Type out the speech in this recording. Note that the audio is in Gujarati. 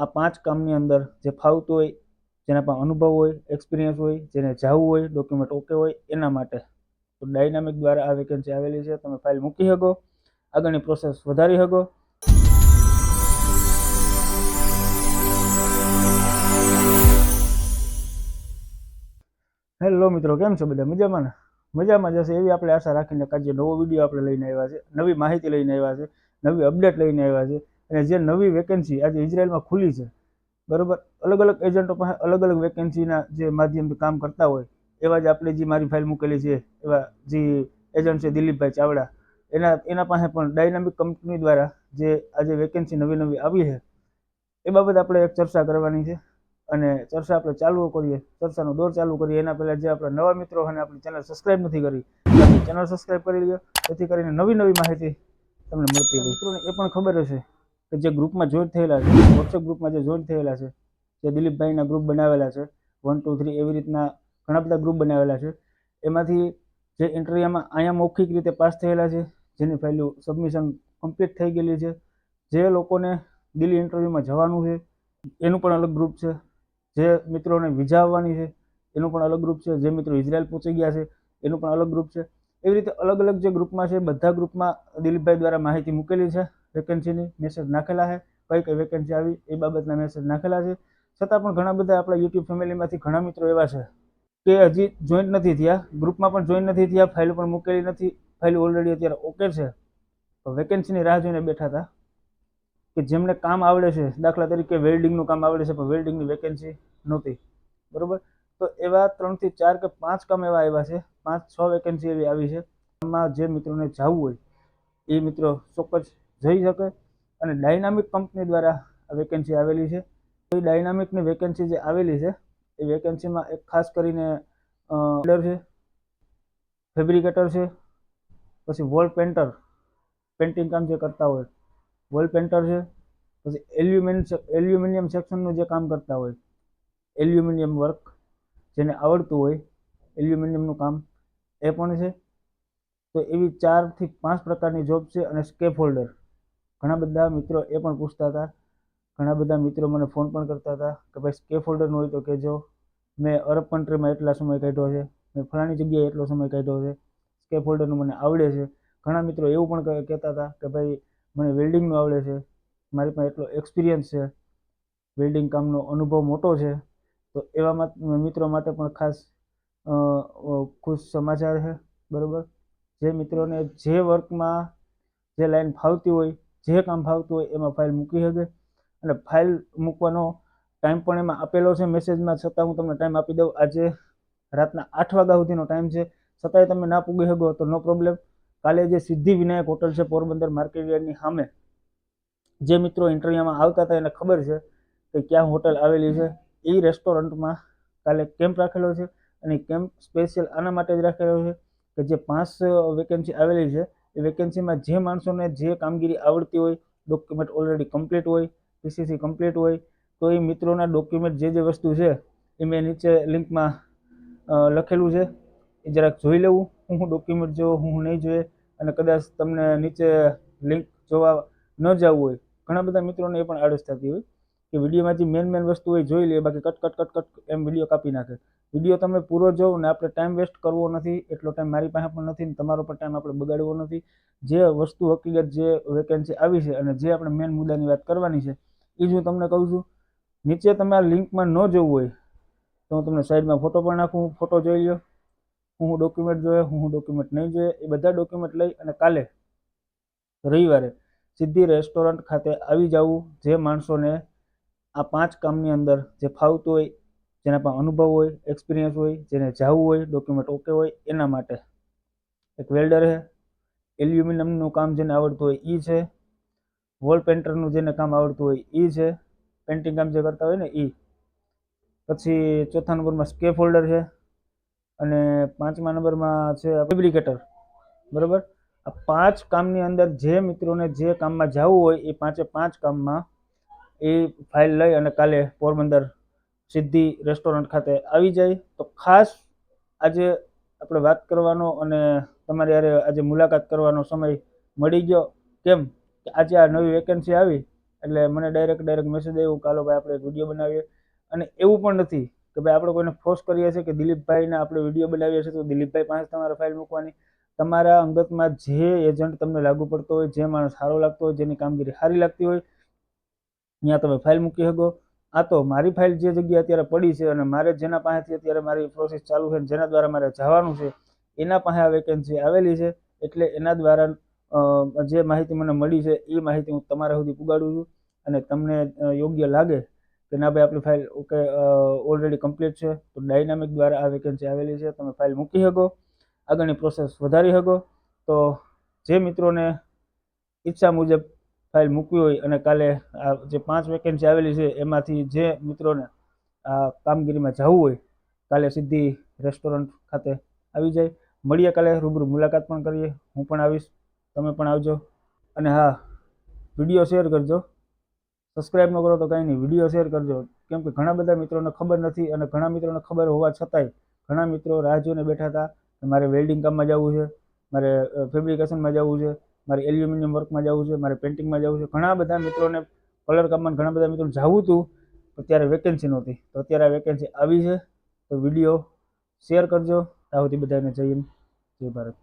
આ પાંચ કામની અંદર જે ફાવતું હોય, જેના પણ અનુભવ હોય એક્સપિરિયન્સ હોય, જેને જવું હોય ડોક્યુમેન્ટ ઓકે હોય, એના માટે. તો ડાયનામિક દ્વારા આ વેકેન્સી આવેલી છે. તમે ફાઇલ મૂકી શકો. આગળની પ્રોસેસ વધારી શકો. હેલો મિત્રો, કેમ છો બધા? મજામાં ને? મજામાં જશે એવી આપણે આશા રાખીને કે નવો વીડિયો આપણે લઈને આવ્યા છે. નવી માહિતી લઈને આવ્યા છે. નવી અપડેટ લઈને આવ્યા છે. અને જે નવી વેકેન્સી આજે ઇઝરાયલમાં ખુલી છે, બરોબર? અલગ અલગ એજન્ટો પાસે અલગ અલગ વેકેન્સીના જે માધ્યમથી કામ કરતા હોય, એવા જ આપણે જે મારી ફાઇલ મૂકેલી છે, એવા જે એજન્ટ છે દિલીપભાઈ ચાવડા, એના એના પાસે પણ ડાયનામિક કંપની દ્વારા જે આજે વેકેન્સી નવી નવી આવી છે, એ બાબત આપણે એક ચર્ચા કરવાની છે. અને ચર્ચા આપણે ચાલુ કરીએ, ચર્ચાનો દોર ચાલુ કરીએ. એના પહેલાં જે આપણા નવા મિત્રો અને આપણી ચેનલ સબસ્ક્રાઇબ નથી કરી ચેનલ સબસ્ક્રાઇબ કરી લ્યો. જેથી કરીને નવી નવી માહિતી તમને મળતી મિત્રોને એ પણ ખબર હશે કે જે ગ્રુપમાં જોઈન થયેલા છે વોટ્સએપ ગ્રુપમાં જે જોઈન થયેલા છે, જે દિલીપભાઈના ગ્રુપ બનાવેલા છે વન ટુ થ્રી એવી રીતના ઘણા બધા ગ્રુપ બનાવેલા છે, એમાંથી જે ઇન્ટરવ્યુમાં અહીંયા મૌખિક રીતે પાસ થયેલા છે, જેની ફાઇલો સબમિશન કમ્પ્લીટ થઈ ગયેલી છે, જે લોકોને દિલ્હી ઇન્ટરવ્યુમાં જવાનું છે, એનું પણ અલગ ગ્રુપ છે, જે મિત્રોને વિઝા આવવાની છે, એનું પણ અલગ ગ્રુપ છે, જે મિત્રો ઇઝરાયલ પહોંચી ગયા છે, એનું પણ અલગ ગ્રુપ છે એવી રીતે અલગ અલગ જે ગ્રુપમાં છે બધા ગ્રુપમાં દિલીપભાઈ દ્વારા માહિતી મૂકેલી છે. વેકેન્સીની મેસેજ નાખેલા છે. કઈ કઈ વેકેન્સી આવી એ બાબતના મેસેજ નાખેલા છે. છતાં પણ ઘણા બધા આપણા યુટ્યુબ ફેમિલીમાંથી ઘણા મિત્રો એવા છે કે હજી જોઈન્ટ નથી થયા. ગ્રુપમાં પણ જોઈન નથી થયા. ફાઇલ પણ મૂકેલી નથી. ફાઇલ ઓલરેડી અત્યારે ઓકે છે. તો વેકેન્સીની રાહ જોઈને બેઠા હતા કે જેમને કામ આવડે છે, દાખલા તરીકે વેલ્ડિંગનું કામ આવડે છે, પણ વેલ્ડિંગની વેકેન્સી નહોતી. બરોબર? તો એવા ત્રણથી ચાર કે પાંચ કામ એવા આવ્યા છે. પાંચ, છ વેકેન્સી એવી આવી છે. એમાં જે મિત્રોને જવું હોય, એ મિત્રો ચોક્કસ જઈ શકે અને ડાયનામિક કંપની દ્વારા વેકેન્સી આવેલી છે. એ ડાયનામિકની વેકેન્સી જે આવેલી છે, એ વેકેન્સીમાં એક ખાસ કરીને બિલ્ડર છે ફેબ્રિકેટર છે, પછી વોલ પેન્ટર પેન્ટિંગ કામ જે કરતા હોય વોલ પેન્ટર છે, પછી એલ્યુમિનિયમ એલ્યુમિનિયમ સેક્શનનું જે કામ કરતા હોય એલ્યુમિનિયમ વર્ક જેને આવડતું હોય, એલ્યુમિનિયમનું કામ, એ પણ છે. તો એવી ચારથી પાંચ પ્રકારની જોબ છે અને સ્કેપ હોલ્ડર ઘણા બધા મિત્રો એ પણ પૂછતા હતા. ઘણા બધા મિત્રો મને ફોન પણ કરતા હતા કે ભાઈ સ્કેપ હોલ્ડરનું હોય તો કહેજો. મેં અરબ કન્ટ્રીમાં એટલા સમય કાઢ્યો છે. મેં ફલાણી જગ્યાએ એટલો સમય કાઢ્યો છે. સ્કેપ હોલ્ડરનું મને આવડે છે. ઘણા મિત્રો એવું પણ કહેતા હતા કે ભાઈ મને વેલ્ડિંગનું આવડે છે. મારી પાસે એટલો એક્સપિરિયન્સ છે. વેલ્ડિંગ કામનો અનુભવ મોટો છે. તો એવા મિત્રો માટે પણ ખાસ ખુશ સમાચાર છે, બરાબર? જે મિત્રોને જે વર્કમાં જે લાઈન ફાવતી હોય, જે કામ ફાવતું હોય, એમાં ફાઇલ મૂકી શકે. અને ફાઇલ મૂકવાનો ટાઈમ પણ એમાં આપેલો છે મેસેજમાં, છતાં હું તમને ટાઈમ આપી દઉં. આજે રાતના આઠ વાગ્યા સુધીનો ટાઈમ છે. છતાંય તમે ના પૂગી શકો, તો નો પ્રોબ્લેમ. કાલે જે સિદ્ધિ વિનાયક હોટલ છે, પોરબંદર માર્કેટ યાર્ડની સામે, જે મિત્રો ઇન્ટરવ્યુમાં આવતા હતા, એને ખબર છે કે ક્યાં હોટલ આવેલી છે. એ રેસ્ટોરન્ટમાં કાલે કેમ્પ રાખેલો છે અને કેમ્પ સ્પેશિયલ આના માટે જ રાખેલો છે કે જે પાંચ વેકેન્સી આવેલી છે, એ વેકેન્સીમાં જે માણસોને જે કામગીરી આવડતી હોય ડોક્યુમેન્ટ ઓલરેડી કમ્પ્લીટ હોય પીસીસી કમ્પ્લીટ હોય, તો એ મિત્રોના ડોક્યુમેન્ટ જે જે વસ્તુ છે, એ મેં નીચે લિંકમાં લખેલું છે. એ જરાક જોઈ લેવું, હું હું ડોક્યુમેન્ટ જો હું હું નહીં જોઈએ, અને કદાચ તમને નીચે લિંક જોવા ન જવું હોય, ઘણા બધા મિત્રોને એ પણ આળસ થતી હોય. કે વિડીયોમાંથી મેન મેન વસ્તુ હોય જોઈ લે, બાકી કટ કટ કટ કટ એમ વીડિયો કાપી નાખે. વીડિયો તમે પૂરો જોવો ને આપણે ટાઈમ વેસ્ટ કરવો નથી, એટલો ટાઈમ મારી પાસે પણ નથી ને તમારો પણ ટાઈમ આપણે બગાડવો નથી. જે વસ્તુ હકીકત જે વેકેન્સી આવી છે અને જે આપણે મેન મુદ્દાની વાત કરવાની છે, એ જ હું તમને કહું છું. નીચે તમે આ લિંકમાં ન જવું હોય, તો હું તમને સાઈડમાં ફોટો પણ નાખું ફોટો જોઈ લો હું હું ડોક્યુમેન્ટ જોઈએ હું હું ડોક્યુમેન્ટ નહીં જોઈએ એ બધા ડોક્યુમેન્ટ લઈ અને કાલે રવિવારે સીધી રેસ્ટોરન્ટ ખાતે આવી જવું જે માણસોને આ પાંચ કામની અંદર જે ફાવતું હોય, જેના પણ અનુભવ હોય એક્સપિરિયન્સ હોય, જેને જવું હોય ડોક્યુમેન્ટ ઓકે હોય, એના માટે એક વેલ્ડર છે. એલ્યુમિનિયમનું કામ જેને આવડતું હોય એ છે. વોલ પેન્ટરનું જેને કામ આવડતું હોય એ છે. પેન્ટિંગ કામ જે કરતા હોય ને એ પછી ચોથા નંબરમાં સ્કેપ હોલ્ડર છે. અને પાંચમા નંબરમાં છે ફેબ્રિકેટર બરાબર? આ પાંચ કામની અંદર જે મિત્રોને જે કામમાં જવું હોય, એ પાંચે પાંચ કામમાં એ ફાઇલ લઈ અને કાલે પોરબંદર સિદ્ધિ રેસ્ટોરન્ટ ખાતે આવી જાય. તો ખાસ આજે આપણે વાત કરવાનો અને તમારી યારે આજે મુલાકાત કરવાનો સમય મળી ગયો. કેમ? કે આજે આ નવી વેકેન્સી આવી, એટલે મને ડાયરેક્ટ ડાયરેક્ટ મેસેજ આવ્યો કાલો ભાઈ આપણે વીડિયો બનાવીએ. અને એવું પણ નથી કે ભાઈ આપણે કોઈને ફોર્સ કરીએ છીએ કે દિલીપભાઈને આપણે વીડિયો બનાવીએ છીએ તો દિલીપભાઈ પાસે તમારે ફાઇલ મૂકવાની. તમારા અંગતમાં જે એજન્ટ તમને લાગુ પડતો હોય, જે માણસ સારો લાગતો હોય, જેની કામગીરી સારી લાગતી હોય ત્યાં તમે ફાઇલ મૂકી શકો. આ તો મારી ફાઇલ જે જગ્યાએ અત્યારે પડી છે અને મારે જેના પાસેથી અત્યારે મારી પ્રોસેસ ચાલુ છે જેના દ્વારા મારે જવાનું છે, એના પાસે આ વેકેન્સી આવેલી છે. એટલે એના દ્વારા જે માહિતી મને મળી છે, એ માહિતી હું તમારા સુધી પુગાડું છું. અને તમને યોગ્ય લાગે કે ના ભાઈ આપણી ફાઇલ ઓકે ઓલરેડી કમ્પ્લીટ છે, તો ડાયનામિક દ્વારા આ વેકેન્સી આવેલી છે. તમે ફાઇલ મૂકી શકો. આગળની પ્રોસેસ વધારી શકો. તો જે મિત્રોને ઈચ્છા મુજબ ફાઇલ મૂકવી હોય અને કાલે આ જે પાંચ વેકેન્સી આવેલી છે, એમાંથી જે મિત્રોને આ કામગીરીમાં જવું હોય, કાલે સીધી રેસ્ટોરન્ટ ખાતે આવી જાય. મળીએ કાલે, રૂબરૂ મુલાકાત પણ કરીએ. હું પણ આવીશ. તમે પણ આવજો. અને હા વીડિયો શેર કરજો. સબસ્ક્રાઈબ ન કરો તો કાંઈ નહીં. વીડિયો શેર કરજો. કેમ કે ઘણા બધા મિત્રોને ખબર નથી અને ઘણા મિત્રોને ખબર હોવા છતાંય ઘણા મિત્રો રાહ જોઈને બેઠા હતા મારે વેલ્ડિંગ કામમાં જવું છે, મારે ફેબ્રિકેશનમાં જવું છે. મારે એલ્યુમિનિયમ વર્કમાં જવું છે, મારે પેઇન્ટિંગમાં જવું છે. ઘણા બધા મિત્રોને કલર કામમાં ઘણા બધા મિત્રોને જવું હતું પણ ત્યારે વેકેન્સી નહોતી. તો અત્યારે આ વેકેન્સી આવી છે. તો વીડિયો શેર કરજો. ત્યાં સુધી બધાને જય જય ભારત.